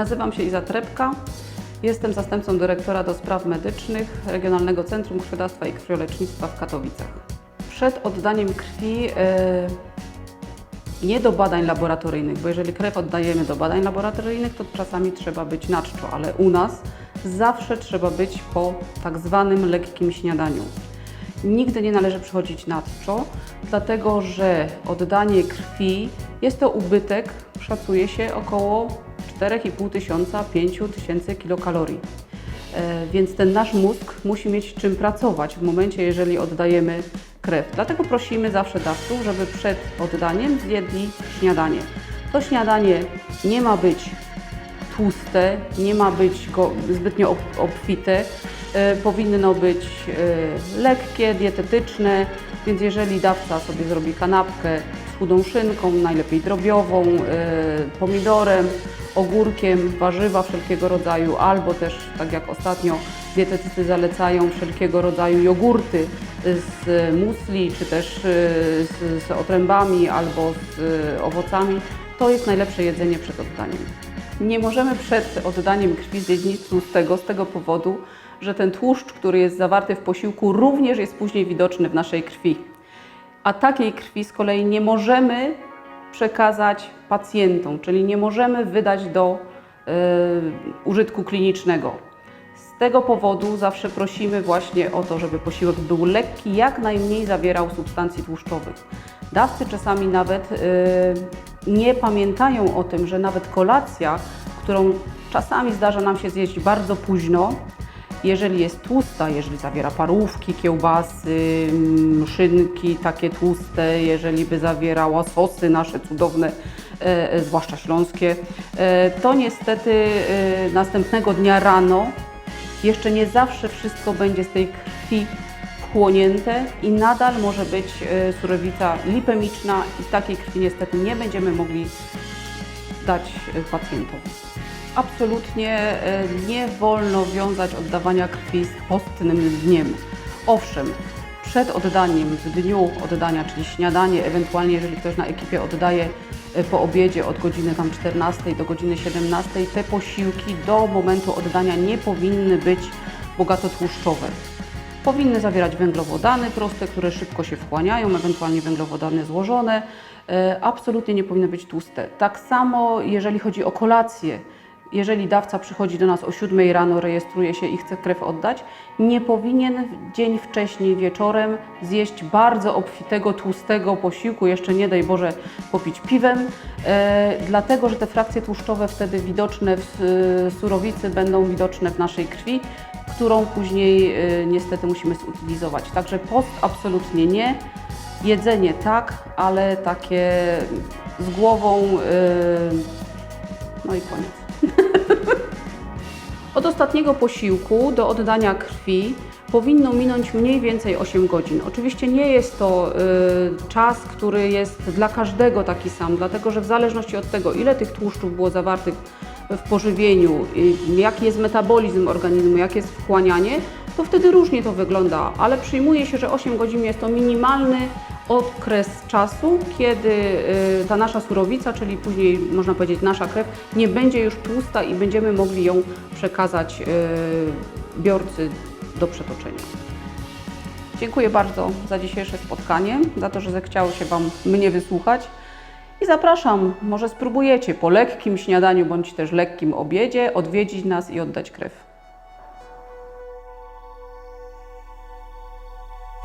Nazywam się Iza Trepka. Jestem zastępcą dyrektora do spraw medycznych Regionalnego Centrum Krwiodawstwa i Krwiolecznictwa w Katowicach. Przed oddaniem krwi e, nie do badań laboratoryjnych, bo jeżeli krew oddajemy do badań laboratoryjnych, to czasami trzeba być na czczo, ale u nas zawsze trzeba być po tak zwanym lekkim śniadaniu. Nigdy nie należy przychodzić na czczo, dlatego że oddanie krwi jest to ubytek, szacuje się około 4,5 tysiąca, 5 tysięcy kilokalorii. E, Więc ten nasz mózg musi mieć czym pracować w momencie, jeżeli oddajemy krew. Dlatego prosimy zawsze dawców, żeby przed oddaniem zjedli śniadanie. To śniadanie nie ma być tłuste, nie ma być zbytnio ob- obfite. E, powinno być e, lekkie, dietetyczne, więc jeżeli dawca sobie zrobi kanapkę z chudą szynką, najlepiej drobiową, pomidorem, ogórkiem, warzywa wszelkiego rodzaju, albo też, tak jak ostatnio dietetycy zalecają, wszelkiego rodzaju jogurty z musli, czy też e, z, z otrębami albo z e, owocami, to jest najlepsze jedzenie przed oddaniem. Nie możemy przed oddaniem krwi zjeść nic z tego powodu, że ten tłuszcz, który jest zawarty w posiłku, również jest później widoczny w naszej krwi. A takiej krwi z kolei nie możemy przekazać pacjentom, czyli nie możemy wydać do y, użytku klinicznego. Z tego powodu zawsze prosimy właśnie o to, żeby posiłek był lekki, jak najmniej zawierał substancji tłuszczowych. Dawcy czasami nawet y, nie pamiętają o tym, że nawet kolacja, którą czasami zdarza nam się zjeść bardzo późno, jeżeli jest tłusta, jeżeli zawiera parówki, kiełbasy, szynki takie tłuste, jeżeli by zawierała sosy nasze cudowne, e, e, zwłaszcza śląskie, e, to niestety następnego dnia rano jeszcze nie zawsze wszystko będzie z tej krwi wchłonięte i nadal może być surowica lipemiczna i takiej krwi niestety nie będziemy mogli dać pacjentom. Absolutnie e, nie wolno wiązać oddawania krwi z postnym dniem. Owszem, przed oddaniem, w dniu oddania, czyli śniadanie, ewentualnie jeżeli ktoś na ekipie oddaje e, po obiedzie od godziny tam 14 do godziny 17, te posiłki do momentu oddania nie powinny być bogato tłuszczowe. Powinny zawierać węglowodany proste, które szybko się wchłaniają, ewentualnie węglowodany złożone. E, Absolutnie nie powinny być tłuste. Tak samo jeżeli chodzi o kolację. Jeżeli dawca przychodzi do nas o 7 rano, rejestruje się i chce krew oddać, nie powinien dzień wcześniej wieczorem zjeść bardzo obfitego, tłustego posiłku, jeszcze nie daj Boże popić piwem, e, dlatego że te frakcje tłuszczowe wtedy widoczne w e, surowicy będą widoczne w naszej krwi, którą później e, niestety musimy zutylizować. Także post absolutnie nie, jedzenie tak, ale takie z głową, e, no i koniec. Od ostatniego posiłku do oddania krwi powinno minąć mniej więcej 8 godzin. Oczywiście nie jest to y, czas, który jest dla każdego taki sam, dlatego że w zależności od tego, ile tych tłuszczów było zawartych w pożywieniu, y, jaki jest metabolizm organizmu, jakie jest wchłanianie, to wtedy różnie to wygląda, ale przyjmuje się, że 8 godzin jest to minimalny okres czasu, kiedy y, ta nasza surowica, czyli później można powiedzieć nasza krew, nie będzie już tłusta i będziemy mogli ją przekazać y, biorcy do przetoczenia. Dziękuję bardzo za dzisiejsze spotkanie, za to, że zechciało się Wam mnie wysłuchać. I zapraszam, może spróbujecie po lekkim śniadaniu bądź też lekkim obiedzie odwiedzić nas i oddać krew.